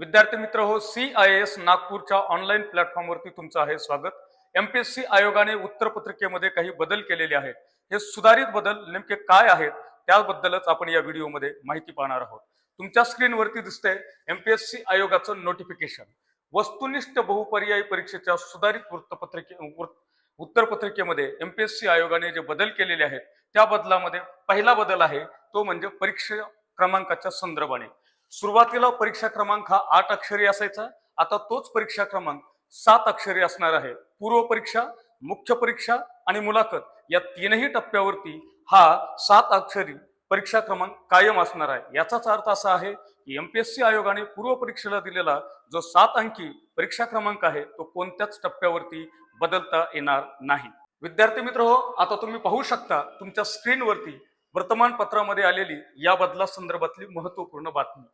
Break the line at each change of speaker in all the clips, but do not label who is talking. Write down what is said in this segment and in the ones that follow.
विद्यार्थी मित्र हो सी आय एस नागपूरच्या ऑनलाईन प्लॅटफॉर्मवरती तुमचं आहे स्वागत. एमपीएससी आयोगाने उत्तरपत्रिकेमध्ये काही बदल केलेले आहेत. हे सुधारित बदल नेमके काय आहेत त्याबद्दलच आपण या व्हिडिओमध्ये माहिती पाहणार आहोत. तुमच्या स्क्रीनवरती दिसतंय एमपीएससी आयोगाचं नोटिफिकेशन वस्तुनिष्ठ बहुपर्यायी परीक्षेच्या सुधारित वृत्तपत्रिके उत्तरपत्रिकेमध्ये एमपीएससी आयोगाने जे बदल केलेले आहेत त्या बदलामध्ये पहिला बदल आहे तो म्हणजे परीक्षा क्रमांकाच्या संदर्भाने. सुरुवातीला परीक्षा क्रमांक हा आठ अक्षरी असायचा. आता तोच परीक्षा क्रमांक सात अक्षरी असणार आहे. पूर्व परीक्षा मुख्य परीक्षा आणि मुलाखत या तीनही टप्प्यावरती हा सात अक्षरी परीक्षा क्रमांक कायम असणार आहे. याचाच अर्थ असा आहे की एमपीएससी आयोगाने पूर्व परीक्षेला दिलेला जो सात अंकी परीक्षा क्रमांक आहे तो कोणत्याच टप्प्यावरती बदलता येणार नाही. विद्यार्थी मित्र हो आता तुम्ही पाहू शकता तुमच्या स्क्रीनवरती वर्तमानपत्रामध्ये आलेली या बदला संदर्भातली महत्त्वपूर्ण बातमी.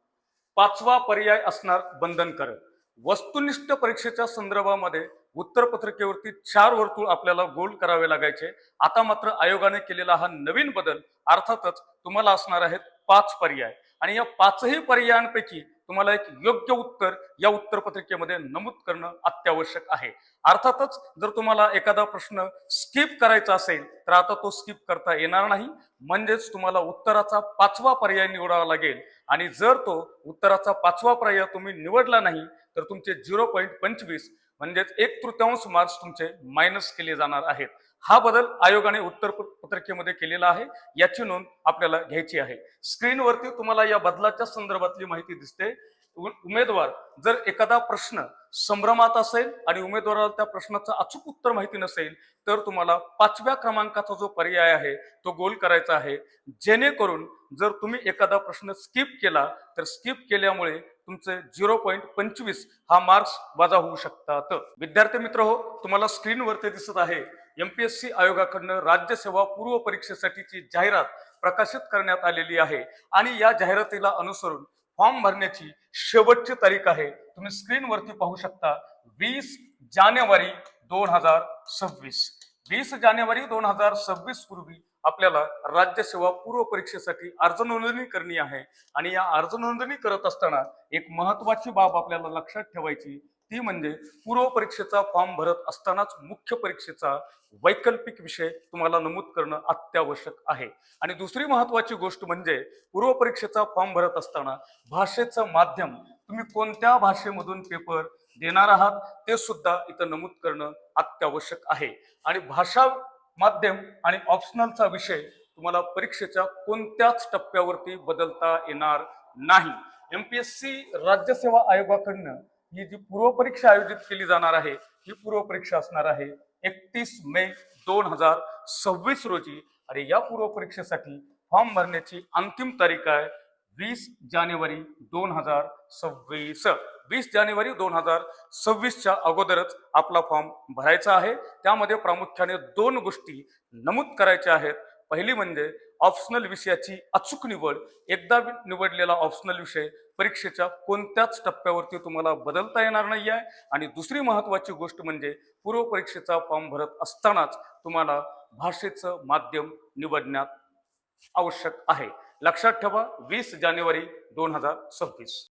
पाचवा पर्याय असणार बंधनकारक. वस्तुनिष्ठ परीक्षेच्या संदर्भामध्ये उत्तरपत्रिकेवरती चार वर्तुळ आपल्याला गोल करावे लागायचे. आता मात्र आयोगाने केलेला हा नवीन बदल अर्थातच तुम्हाला असणार आहेत पाच पर्याय. आणि या पाचही पर्यायांपैकी तुम्हाला एक योग्य उत्तर या उत्तरपत्रिकेमध्ये नमूद करणं अत्यावश्यक आहे. अर्थातच जर तुम्हाला एखादा प्रश्न स्किप करायचा असेल तर आता तो स्किप करता येणार नाही. म्हणजेच तुम्हाला उत्तराचा पाचवा पर्याय निवडावा लागेल. आणि जर तो उत्तराचा पाचवा पर्याय तुम्ही निवडला नाही तर तुमचे झिरो पॉईंट पंचवीस म्हणजेच एक तृतीयांश मार्क्स तुमचे मायनस केले जाणार आहेत. हा बदल आयोगाने उत्तर पत्रिकेमध्ये केलेला आहे. याची नोंद आपल्याला घ्यायची आहे. स्क्रीनवरती तुम्हाला या बदलाच्या संदर्भातली माहिती दिसते. उमेदवार जर एखादा प्रश्न संभ्रमात असेल आणि उमेदवाराला त्या प्रश्नाचं अचूक उत्तर माहिती नसेल तर तुम्हाला पाचव्या क्रमांकाचा जो पर्याय आहे तो गोल करायचा आहे. जेणेकरून जर तुम्ही एखादा प्रश्न स्किप केला तर स्किप केल्यामुळे तुमचे झिरो पॉईंट पंचवीस हा मार्क्स वजा होऊ शकतात. विद्यार्थी मित्र हो तुम्हाला स्क्रीनवरती दिसत आहे एमपीएससी आयोगाकडनं राज्यसेवा पूर्व परीक्षेसाठीची जाहिरात प्रकाशित करण्यात आलेली आहे. आणि या जाहिरातीला अनुसरून फॉर्म भरण्याची शेवटची तारीख आहे. तुम्ही स्क्रीनवरती पाहू शकता वीस जानेवारी दोन हजार सव्वीस. वीस जानेवारी दोन हजार सव्वीस पूर्वी आपल्याला राज्यसेवा पूर्व परीक्षेसाठी अर्ज नोंदणी करणी आहे. आणि या अर्ज नोंदणी करत असताना एक महत्वाची बाब आपल्याला लक्षात ठेवायची ती म्हणजे पूर्व परीक्षेचा फॉर्म भरत असतानाच मुख्य परीक्षेचा वैकल्पिक विषय तुम्हाला नमूद करणं अत्यावश्यक आहे. आणि दुसरी महत्वाची गोष्ट म्हणजे पूर्व परीक्षेचा फॉर्म भरत असताना भाषेचं माध्यम तुम्ही कोणत्या भाषेमधून पेपर देणार आहात ते सुद्धा इथं नमूद करणं अत्यावश्यक आहे. आणि भाषा माध्यम आणि ऑप्शनलचा विषय तुम्हाला परीक्षेच्या कोणत्याच टप्प्यावरती बदलता येणार नाही. एमपीएससी राज्यसेवा आयोगाकडनं ही जी पूर्व परीक्षा आयोजित केली जाणार आहे ही पूर्व परीक्षा असणार आहे एकतीस मे दोन हजार सव्वीस रोजी. आणि या पूर्व परीक्षेसाठी फॉर्म भरण्याची अंतिम तारीख आहे वीस जानेवारी दोन हजार सव्वीस. वीस जानेवारी दोन हजार सव्वीसच्या अगोदरच आपला फॉर्म भरायचा आहे. त्यामध्ये प्रामुख्याने दोन गोष्टी नमूद करायच्या आहेत. पहिली म्हणजे ऑप्शनल विषयाची अचूक निवड. एकदा निवडलेला ऑप्शनल विषय परीक्षेच्या कोणत्याच टप्प्यावरती तुम्हाला बदलता येणार नाही आहे आणि दुसरी महत्त्वाची गोष्ट म्हणजे पूर्व परीक्षेचा फॉर्म भरत असतानाच तुम्हाला भाषेचं माध्यम निवडण्यात आवश्यक आहे. लक्षात ठेवा वीस जानेवारी दोन हजार सव्वीस.